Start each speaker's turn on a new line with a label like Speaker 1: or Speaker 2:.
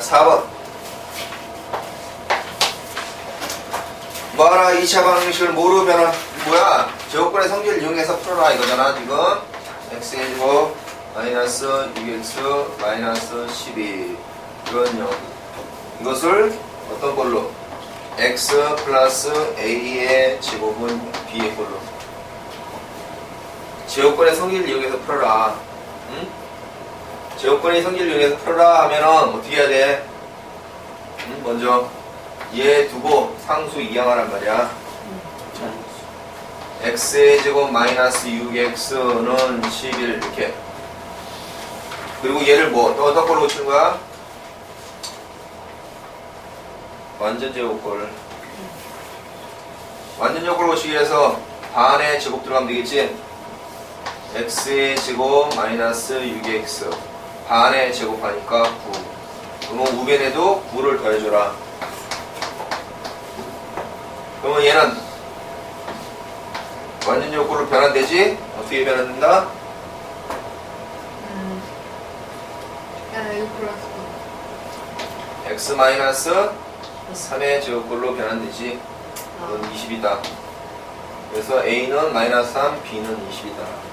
Speaker 1: 4번. 뭐하라 2차 방정식을 뭐로 변화? 뭐야? 제곱권의 성질을 이용해서 풀어라 이거잖아 지금. x의 제곱 마이너스 6x 마이너스 12 이건요. 이것을 어떤 걸로? x 플러스 a의 제곱은 b의 걸로. 제곱권의 성질을 이용해서 풀어라. 응? 제곱권의 성질을 이용해서 풀어라 하면은 어떻게 해야 돼? 응? 먼저 얘 두고 상수 이항하란 말이야. x의 제곱 마이너스 6x는 11 이렇게. 그리고 얘를 뭐또 어떤 걸로 고치는 거야? 완전 제곱걸. 완전 제곱걸 고치기 위해서 반의 제곱 들어가면 되겠지? x의 제곱 마이너스 6x 반의 제곱하니까 9 그러면 우변에도 9를 더해줘라 그러면 얘는 완전 요구로 변환되지? 어떻게 변환된다?
Speaker 2: 음.
Speaker 1: x 마이너스 3의 제곱꼴로 변환되지
Speaker 2: 아.
Speaker 1: 그건 20이다 그래서 a는 마이너스 3, b는 20이다